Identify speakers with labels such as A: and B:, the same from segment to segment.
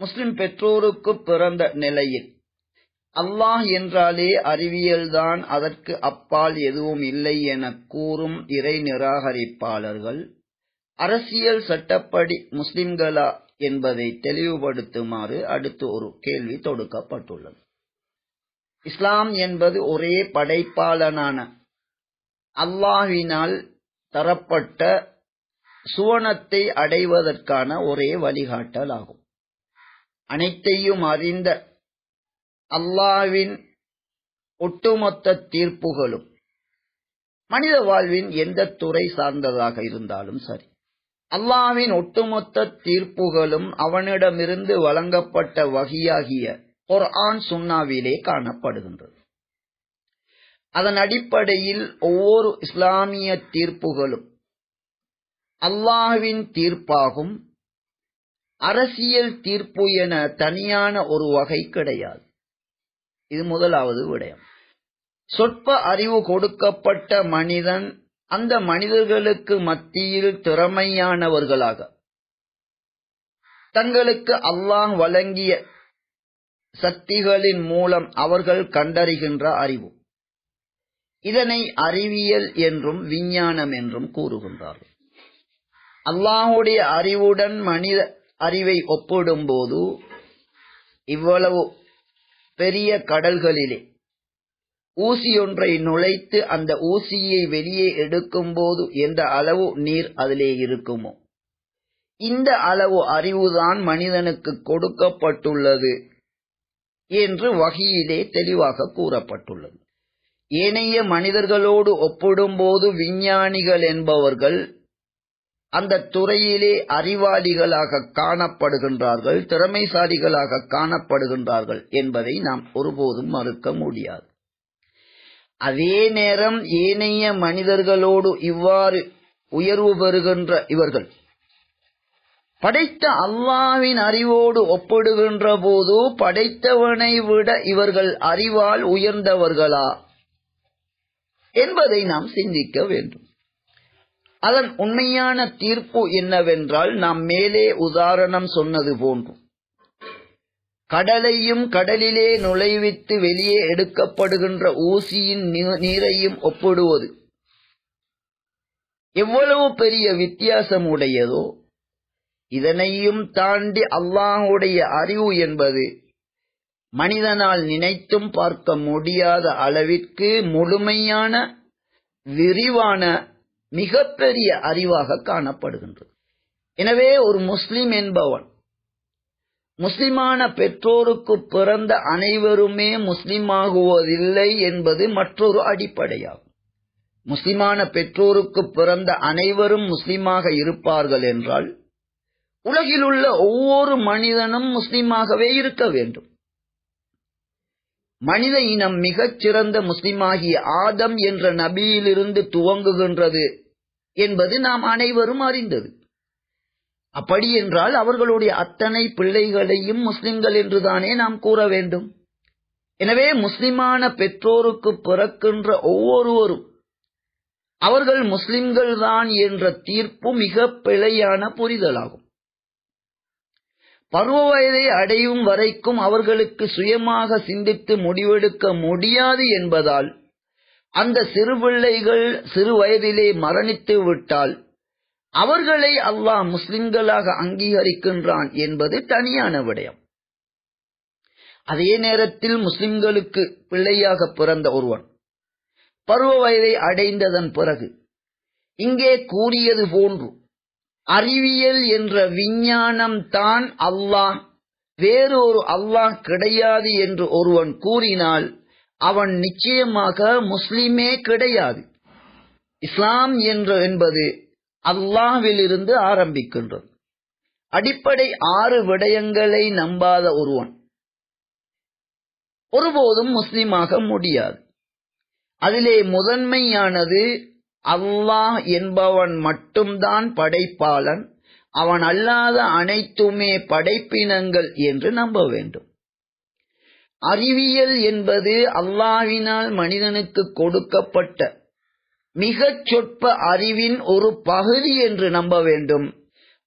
A: முஸ்லிம் பெற்றோருக்கு பிறந்த நிலையில். அல்லாஹ் என்றாலே அறிவியல்தான் அதற்கு அப்பால் எதுவும் இல்லை என கூறும் இறை நிராகரிப்பாளர்கள். அரசியல் சட்டப்படி முஸ்லிம்களா என்பதை தெளிவுபடுத்துமாறு அடுத்து ஒரு கேள்வி தொடுக்கப்பட்டுள்ளது. இஸ்லாம் என்பது ஒரே படைப்பாளனான அல்லாஹினால் தரப்பட்ட சுவனத்தை அடைவதற்கான ஒரே வழிகாட்டல் ஆகும் அனைத்தையும் அறிந்த அல்லாவின் ஒட்டுமொத்த தீர்ப்புகளும் மனித வாழ்வின் எந்த துறை சார்ந்ததாக இருந்தாலும் சரி அல்லாவின் ஒட்டுமொத்த தீர்ப்புகளும் அவனிடமிருந்து வழங்கப்பட்ட வகையாகிய ஒரு ஆண் சுண்ணாவிலே காணப்படுகின்றது. அதன் அடிப்படையில் ஒவ்வொரு இஸ்லாமிய தீர்ப்புகளும் அல்லாஹ்வின் தீர்ப்பாகும். அரசியல் தீர்ப்பு என தனியான ஒரு வகை கிடையாது. இது முதலாவது விடயம். சொற்ப அறிவு கொடுக்கப்பட்ட மனிதன் அந்த மனிதர்களுக்கு மத்தியில் திறமையானவர்களாக தங்களுக்கு அல்லாஹ் வழங்கிய சக்திகளின் மூலம் அவர்கள் கண்டறிகின்ற அறிவு. இதனை அறிவியல் என்றும் விஞ்ஞானம் என்றும் கூறுகின்றார்கள். அல்லாஹுடைய அறிவுடன் மனித அறிவை ஒப்பிடும்போது இவ்வளவு பெரிய கடல்களிலே ஊசி ஒன்றை நுழைத்து அந்த ஊசியை வெளியே எடுக்கும்போது எந்த அளவு நீர் அதிலே இருக்குமோ? இந்த அளவு அறிவுதான் மனிதனுக்கு கொடுக்கப்பட்டுள்ளது என்று வகையிலே தெளிவாக கூறப்பட்டுள்ளது. ஏனைய மனிதர்களோடு ஒப்பிடும்போது விஞ்ஞானிகள் என்பவர்கள் அந்த துறையிலே அறிவாளிகளாக காணப்படுகின்றார்கள் திறமைசாலிகளாக காணப்படுகின்றார்கள் என்பதை நாம் ஒருபோதும் மறுக்க முடியாது. அதே நேரம் ஏனைய மனிதர்களோடு இவ்வாறு உயர்வு பெறுகின்ற இவர்கள் படைத்த அல்லாவின் அறிவோடு ஒப்பிடுகின்ற போது படைத்தவனை விட இவர்கள் அறிவால் உயர்ந்தவர்களா என்பதை நாம் சிந்திக்க வேண்டும். அதன் உண்மையான தீர்ப்பு என்னவென்றால் நாம் மேலே உதாரணம் சொன்னது போன்று. கடலையும் கடலிலே நுழைவித்து வெளியே எடுக்கப்படுகின்ற ஊசியின் நீரையும் ஒப்பிடுவது. எவ்வளவு பெரிய வித்தியாசம் உடையதோ இதனையும் தாண்டி அல்லாஹுடைய அறிவு என்பது மனிதனால் நினைத்தும் பார்க்க முடியாத அளவிற்கு முழுமையான விரிவான மிகப்பெரிய அறிவாக காணப்படுகின்றது. எனவே ஒரு முஸ்லிம் என்பவன் முஸ்லிமான பெற்றோருக்கு பிறந்த அனைவருமே முஸ்லிமாகுவதில்லை என்பது மற்றொரு அடிப்படையாகும். முஸ்லிமான பெற்றோருக்கு பிறந்த அனைவரும் முஸ்லிமாக இருப்பார்கள் என்றால் உலகில் உள்ள ஒவ்வொரு மனிதனும் முஸ்லிமாகவே இருக்க வேண்டும். மனித இனம் மிகச் சிறந்த முஸ்லிமாகிய ஆதம் என்ற நபியிலிருந்து துவங்குகின்றது. என்பது நாம் அனைவரும் அறிந்தது. அப்படி என்றால் அவர்களுடைய அத்தனை பிள்ளைகளையும் முஸ்லிம்கள் என்றுதானே நாம் கூற வேண்டும். எனவே முஸ்லிமான பெற்றோருக்கு பிறக்கின்ற ஒவ்வொருவரும் அவர்கள் முஸ்லிம்கள் தான் என்ற தீர்ப்பு மிக பிழையான புரிதலாகும். பருவ வயதை அடையும் வரைக்கும் அவர்களுக்கு சுயமாக சிந்தித்து முடிவெடுக்க முடியாது என்பதால் அந்த சிறு பிள்ளைகள் சிறு வயதிலே மரணித்து விட்டால் அவர்களை அல்லாஹ் முஸ்லிம்களாக அங்கீகரிக்கின்றான் என்பது தனியான விடயம். அதே நேரத்தில் முஸ்லிம்களுக்கு பிள்ளையாக பிறந்த ஒருவன் பருவ வயதை அடைந்ததன் பிறகு இங்கே கூறியது போன்று அறிவியல் என்ற விஞ்ஞானம் தான் அல்லாஹ் வேறு ஒரு அல்லாஹ் கிடையாது என்று ஒருவன் கூறினால் அவன் நிச்சயமாக முஸ்லிமே கிடையாது. இஸ்லாம் என்று என்பது அல்லாவிலிருந்து ஆரம்பிக்கின்றது. அடிப்படை ஆறு விடயங்களை நம்பாத ஒருவன். ஒருபோதும் முஸ்லிமாக முடியாது. அதிலே முதன்மையானது அல்லாஹ் என்பவன் மட்டும்தான் படைப்பாளன். அவன் அல்லாத அனைத்துமே படைப்பினங்கள் என்று நம்ப வேண்டும். அறிவியல் என்பது அல்லாவினால் மனிதனுக்கு கொடுக்கப்பட்ட மிகச் சொற்ப அறிவின் ஒரு பகுதி என்று நம்ப வேண்டும்.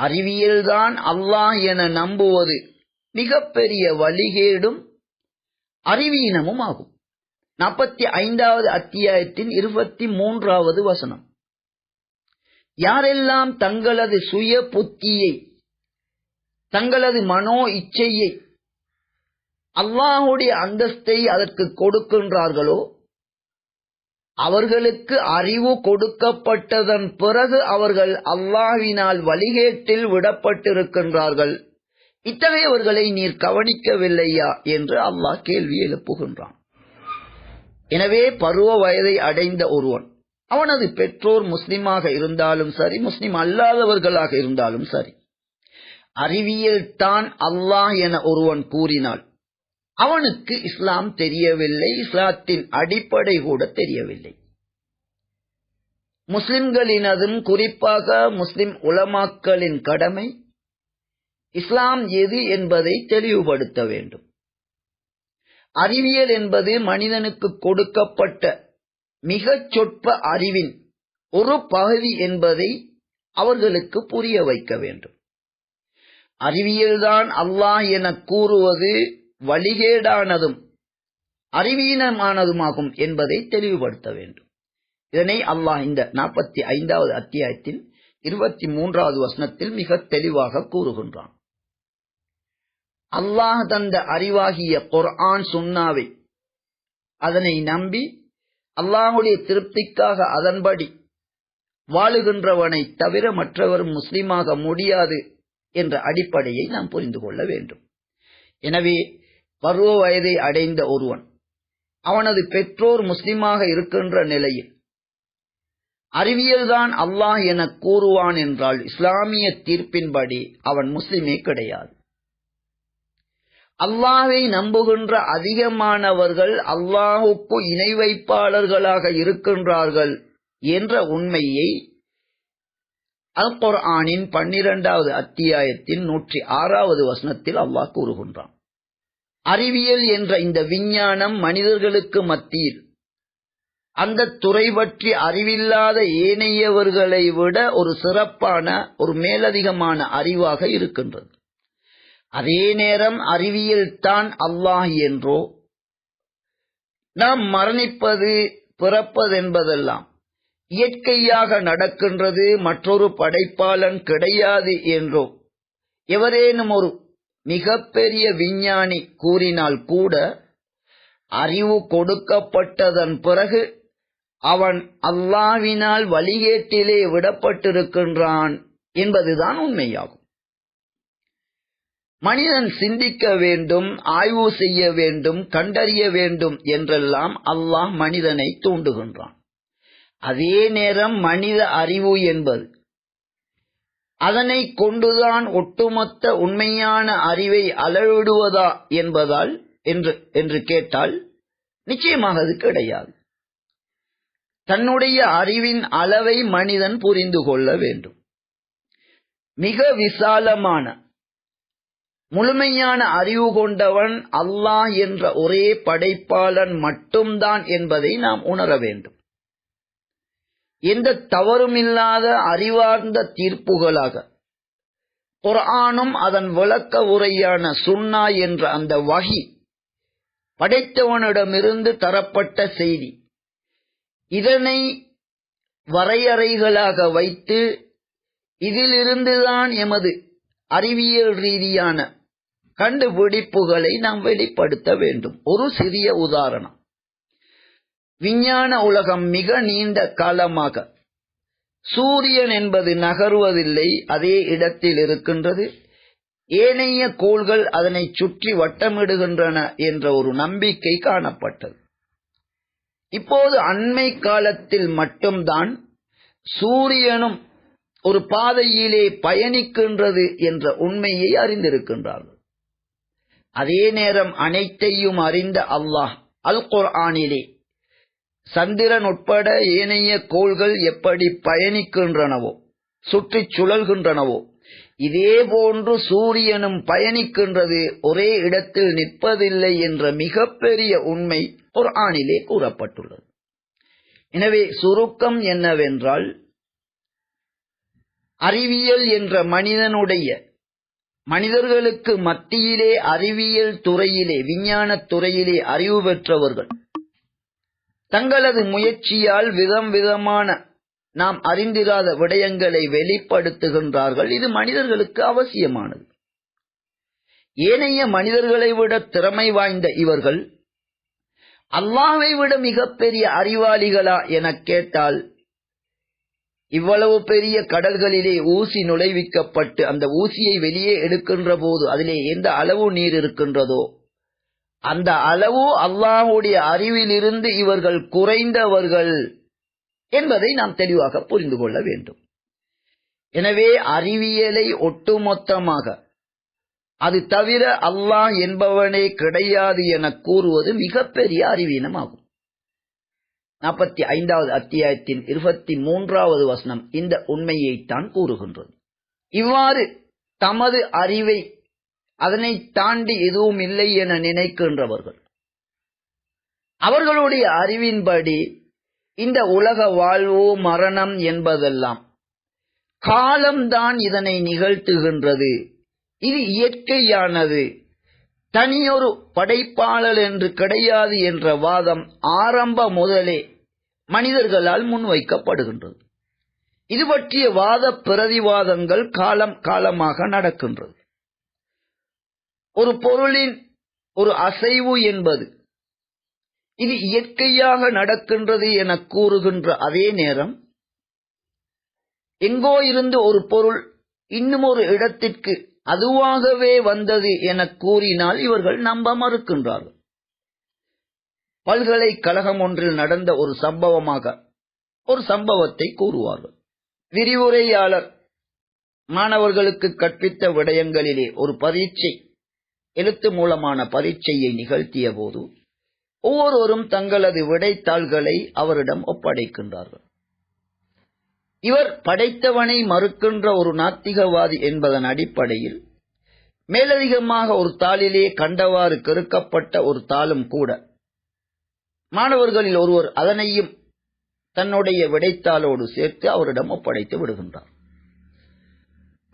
A: அறிவியல்தான் அல்லாஹ் என நம்புவது மிகப்பெரிய வழிகேடும் அறிவீனமும் ஆகும். நாற்பத்தி ஐந்தாவது அத்தியாயத்தின் இருபத்தி மூன்றாவது வசனம். யாரெல்லாம் தங்களது சுய புத்தியை தங்களது மனோ இச்சையை அல்லாஹுடைய அந்தஸ்தை அதற்கு கொடுக்கின்றார்களோ? அவர்களுக்கு அறிவு கொடுக்கப்பட்டதன் பிறகு அவர்கள் அல்லாஹினால் வழிகேட்டில் விடப்பட்டிருக்கின்றார்கள். இத்தகையவர்களை நீர் கவனிக்கவில்லையா? என்று அல்லாஹ் கேள்வி எழுப்புகின்றான். எனவே பருவ வயதை அடைந்த ஒருவன் அவனது பெற்றோர் முஸ்லிமாக இருந்தாலும் சரி முஸ்லிம் அல்லாதவர்களாக இருந்தாலும் சரி அறிவியல் தான் அல்லாஹ் என ஒருவன் கூறினாள் அவனுக்கு இஸ்லாம் தெரியவில்லை இஸ்லாத்தின் அடிப்படை கூட தெரியவில்லை. முஸ்லிம்களினதும் குறிப்பாக முஸ்லிம் உலமாக்களின் கடமை இஸ்லாம் எது என்பதை தெளிவுபடுத்த வேண்டும். அறிவியல் என்பது மனிதனுக்கு கொடுக்கப்பட்ட மிகச் சொற்ப அறிவின் ஒரு பகுதி என்பதை அவர்களுக்கு புரிய வைக்க வேண்டும். அறிவியல்தான் அல்லாஹ் என கூறுவது வழிகேடானதும் அறிவீனமானதுமாகும் என்பதை தெளிவுபடுத்த வேண்டும். இதனை அல்லாஹ் இந்த நாற்பத்தி ஐந்தாவது அத்தியாயத்தின் இருபத்தி மூன்றாவது வசனத்தில் மிக தெளிவாக கூறுகின்றான். அல்லாஹ் தந்த அறிவாகிய குர்ஆன் சுன்னாவை அதனை நம்பி அல்லாஹுடைய திருப்திக்காக அதன்படி வாழுகின்றவனை தவிர மற்றவர் முஸ்லிமாக முடியாது என்ற அடிப்படையை நாம் புரிந்து கொள்ள வேண்டும். எனவே பருவ வயதை அடைந்த ஒருவன். அவனது பெற்றோர் முஸ்லிமாக இருக்கின்ற நிலையில் அறிவியல்தான் அல்லாஹ் என கூறுவான் என்றால் இஸ்லாமிய தீர்ப்பின்படி அவன் முஸ்லிமே கிடையாது. அல்லாஹை நம்புகின்ற அதிகமானவர்கள் அல்லாஹுக்கு இணை வைப்பாளர்களாக இருக்கின்றார்கள் என்ற உண்மையை அல் குர்ஆனின் பன்னிரெண்டாவது அத்தியாயத்தின் நூற்றி ஆறாவது வசனத்தில் அல்லாஹ் கூறுகின்றான். அறிவியல் என்ற இந்த விஞ்ஞானம் மனிதர்களுக்கு மத்தியில் அந்த துறை பற்றி அறிவில்லாத ஏனையவர்களை விட ஒரு சிறப்பான ஒரு மேலதிகமான அறிவாக இருக்கின்றது. அதே நேரம் அறிவியல் தான் அல்லாஹ் என்றோ நாம் மரணிப்பது பிறப்பதென்பதெல்லாம் இயற்கையாக நடக்கின்றது மற்றொரு படைப்பாளன் கிடையாது என்றோ எவரேனும் ஒரு மிகப்பெரிய விஞ்ஞானி கூறினால் கூட அறிவு கொடுக்கப்பட்டதன் பிறகு அவன் அல்லாவினால் வழிகேட்டிலே விடப்பட்டிருக்கின்றான் என்பதுதான் உண்மையாகும். மனிதன் சிந்திக்க வேண்டும் ஆய்வு செய்ய வேண்டும் கண்டறிய வேண்டும் என்றெல்லாம் அல்லாஹ் மனிதனை தூண்டுகின்றான். அதே நேரம் மனித அறிவு என்பது அதனை கொண்டுதான் ஒட்டுமொத்த உண்மையான அறிவை அளவிடுவதா என்பதால் என்று என்று கேட்டால் நிச்சயமாக அது கிடையாது. தன்னுடைய அறிவின் அளவை மனிதன் புரிந்து கொள்ள வேண்டும். மிக விசாலமான முழுமையான அறிவு கொண்டவன் அல்லாஹ் என்ற ஒரே படைப்பாளன் மட்டும்தான் என்பதை நாம் உணர வேண்டும். எந்த தவறுமில்லாத அறிவார்ந்த தீர்ப்புகளாக குரானும் அதன் விளக்க உரையான சுன்னா என்ற அந்த வகி படைத்தவனிடமிருந்து தரப்பட்ட செய்தி. இதனை வரையறைகளாக வைத்து இதிலிருந்துதான் எமது அறிவியல் ரீதியான கண்டுபிடிப்புகளை நாம் வெளிப்படுத்த வேண்டும். ஒரு சிறிய உதாரணம். விஞ்ஞான உலகம் மிக நீண்ட காலமாக. சூரியன் என்பது நகருவதில்லை அதே இடத்தில் இருக்கின்றது. ஏனைய கோள்கள் அதனை சுற்றி வட்டமிடுகின்றன என்ற ஒரு நம்பிக்கை காணப்பட்டது. இப்போது அண்மை காலத்தில் மட்டும்தான் சூரியனும் ஒரு பாதையிலே பயணிக்கின்றது என்ற உண்மையை அறிந்திருக்கின்றார்கள். அதே நேரம் அனைத்தையும் அறிந்த அல்லாஹ் அல் குர்ஆனிலே சந்திரன் உட்பட ஏனைய கோள்கள் எப்படி பயணிக்கின்றனவோ சுற்றிச் சுழல்கின்றனவோ இதே போன்று சூரியனும் பயணிக்கின்றது ஒரே இடத்தில் நிற்பதில்லை என்ற மிகப்பெரிய உண்மை குர்ஆனிலே கூறப்பட்டுள்ளது. எனவே சுருக்கம் என்னவென்றால் அறிவியல் என்ற மனிதனுடைய மனிதர்களுக்கு மத்தியிலே அறிவியல் துறையிலே விஞ்ஞானத் துறையிலே அறிவு பெற்றவர்கள் தங்களது முயற்சியால் விதம் விதமான நாம் அறிந்திராத விடயங்களை வெளிப்படுத்துகின்றார்கள். இது மனிதர்களுக்கு அவசியமானது. ஏனைய மனிதர்களை விட திறமை வாய்ந்த இவர்கள் அல்லாவை விட மிகப்பெரிய அறிவாளிகளா எனக் கேட்டால் இவ்வளவு பெரிய கடல்களிலே ஊசி நுழைவிக்கப்பட்டு அந்த ஊசியை வெளியே எடுக்கின்ற போது அதிலே எந்த அளவு நீர் இருக்கின்றதோ அந்த அளவு அல்லாஹுடைய அறிவிலிருந்து இவர்கள் குறைந்தவர்கள் என்பதை நாம் தெளிவாக புரிந்து கொள்ள வேண்டும். எனவே அறிவியலை ஒட்டுமொத்தமாக அது தவிர அல்லாஹ் என்பவனே கிடையாது என கூறுவது மிகப்பெரிய அறிவீனமாகும். நாற்பத்தி ஐந்தாவது அத்தியாயத்தின் இருபத்தி மூன்றாவது வசனம் இந்த உண்மையைத்தான் கூறுகின்றது. இவ்வாறு தமது அறிவை அதனை தாண்டி எதுவும் இல்லை என நினைக்கின்றவர்கள். அவர்களுடைய அறிவின்படி இந்த உலக வாழ்வு மரணம் என்பதெல்லாம் காலம்தான் இதனை நிகழ்த்துகின்றது. இது இயற்கையானது. தனியொரு படைப்பாளர் என்று கிடையாது என்ற வாதம் ஆரம்ப முதலே மனிதர்களால் முன்வைக்கப்படுகின்றது. இது பற்றிய வாத பிரதிவாதங்கள் காலம் காலமாக நடக்கின்றது. ஒரு பொருளின் ஒரு அசைவு என்பது இது இயற்கையாக நடக்கின்றது என கூறுகின்ற அதே நேரம் எங்கோ இருந்து ஒரு பொருள் இன்னும் ஒரு இடத்திற்கு அதுவாகவே வந்தது என கூறினால் இவர்கள் நம்ப மறுக்கின்றார்கள். பல்கலைக்கழகம் ஒன்றில் நடந்த ஒரு சம்பவமாக ஒரு சம்பவத்தை கூறுவார்கள். விரிவுரையாளர் மாணவர்களுக்கு கற்பித்த விடயங்களிலே ஒரு பரீட்சை எழுத்து மூலமான பரீட்சையை நிகழ்த்திய போது ஒவ்வொருவரும் தங்களது விடைத்தாள்களை அவரிடம் ஒப்படைக்கின்றார்கள். இவர் படைத்தவனை மறுக்கின்ற ஒரு நாத்திகவாதி என்பதன் அடிப்படையில் மேலதிகமாக ஒரு தாளிலே கண்டவாறு கெருக்கப்பட்ட ஒரு தாளும் கூட மாணவர்களில் ஒருவர் அதனையும் தன்னுடைய விடைத்தாளோடு சேர்த்து அவரிடம் ஒப்படைத்து விடுகின்றார்.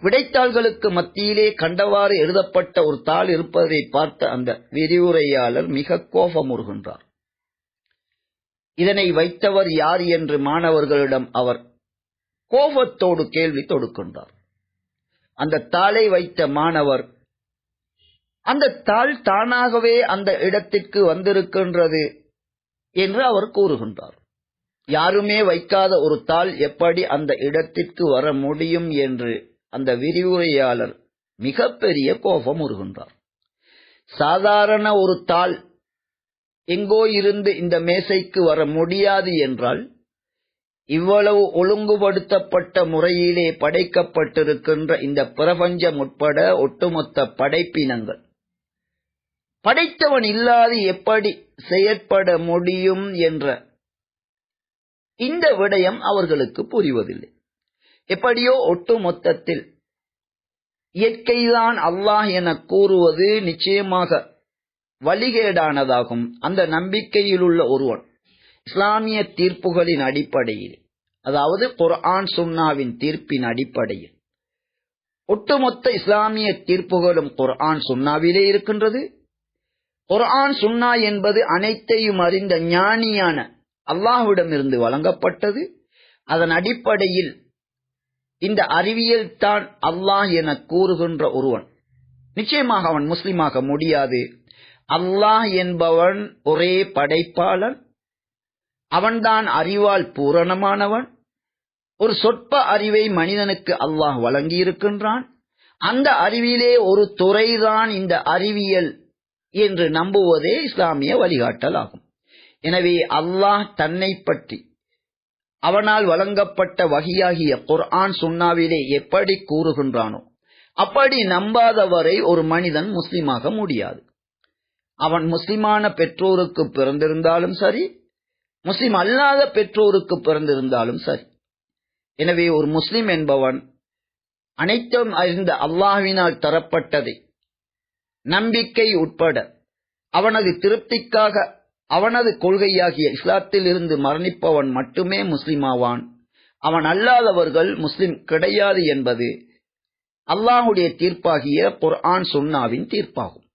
A: விடைத்தாள்களுக்கு மத்தியிலே கண்டவாறு எழுதப்பட்ட ஒரு தாள் இருப்பதை பார்த்த அந்த விரிவுரையாளர் மிக கோபமுறுகின்றார். இதனை வைத்தவர் யார் என்று மாணவர்களிடம் அவர் கோபத்தோடு கேள்வி தொடுக்கின்றார். அந்த தாளை வைத்த மாணவர் அந்த தாள் தானாகவே அந்த இடத்திற்கு வந்திருக்கின்றது என்று அவர் கூறுகின்றார். யாருமே வைக்காத ஒரு தாள் எப்படி அந்த இடத்திற்கு வர முடியும் என்று அந்த விரிவுரையாளர் மிகப்பெரிய கோபம் உருகின்றார் சாதாரண ஒரு தாள் எங்கோ இருந்து இந்த மேசைக்கு வர முடியாது என்றால் இவ்வளவு ஒழுங்குபடுத்தப்பட்ட முறையிலே படைக்கப்பட்டிருக்கின்ற இந்த பிரபஞ்சம் உட்பட ஒட்டுமொத்த படைப்பினங்கள். படைத்தவன் இல்லாது எப்படி செயற்பட முடியும் என்ற இந்த விடயம் அவர்களுக்கு புரிவதில்லை. எப்படியோ ஒட்டு மொத்தத்தில். இயற்கைதான் அல்லாஹ் என கூறுவது நிச்சயமாக வழிகேடானதாகும். அந்த நம்பிக்கையில் உள்ள ஒருவன் இஸ்லாமிய தீர்ப்புகளின் அடிப்படையில் அதாவது குர்ஆன் சுன்னாவின் தீர்ப்பின் அடிப்படையில் ஒட்டுமொத்த இஸ்லாமிய தீர்ப்புகளும் குர்ஆன் சுன்னாவிலே இருக்கின்றது. குர்ஆன் சுன்னா என்பது அனைத்தையும் அறிந்த ஞானியான அல்லாஹ்விடமிருந்து வழங்கப்பட்டது. அதன் அடிப்படையில் இந்த அறிவியல் தான் அல்லாஹ் என கூறுகின்ற ஒருவன். நிச்சயமாக அவன் முஸ்லிமாக முடியாது. அல்லாஹ் என்பவன் ஒரே படைப்பாளன். அவன்தான் அறிவால் பூரணமானவன். ஒரு சொற்ப அறிவை மனிதனுக்கு அல்லாஹ் வழங்கியிருக்கின்றான். அந்த அறிவிலே ஒரு துறைதான் இந்த அறிவியல் என்று நம்புவதே இஸ்லாமிய வழிகாட்டல் ஆகும் எனவே அல்லாஹ் தன்னை பற்றி அவனால் வழங்கப்பட்ட வகையாகிய குர்ஆன் சுண்ணாவிலே எப்படி கூறுகின்றானோ அப்படி நம்பாதவரை ஒரு மனிதன் முஸ்லிமாக முடியாது. அவன் முஸ்லிமான பெற்றோருக்கு பிறந்திருந்தாலும் சரி முஸ்லிம் அல்லாத பெற்றோருக்கு பிறந்திருந்தாலும் சரி. எனவே ஒரு முஸ்லிம் என்பவன் அனைத்தும் அறிந்த அல்லாஹினால் தரப்பட்டதை நம்பிக்கை உட்பட அவனது திருப்திக்காக அவனது கொள்கையாகிய இஸ்லாத்தில் இருந்து மரணிப்பவன் மட்டுமே முஸ்லிமாவான். அவன் அல்லாதவர்கள் முஸ்லிம் கிடையாது என்பது அல்லாஹுடைய தீர்ப்பாகிய குர்ஆன் சுன்னாவின் தீர்ப்பாகும்.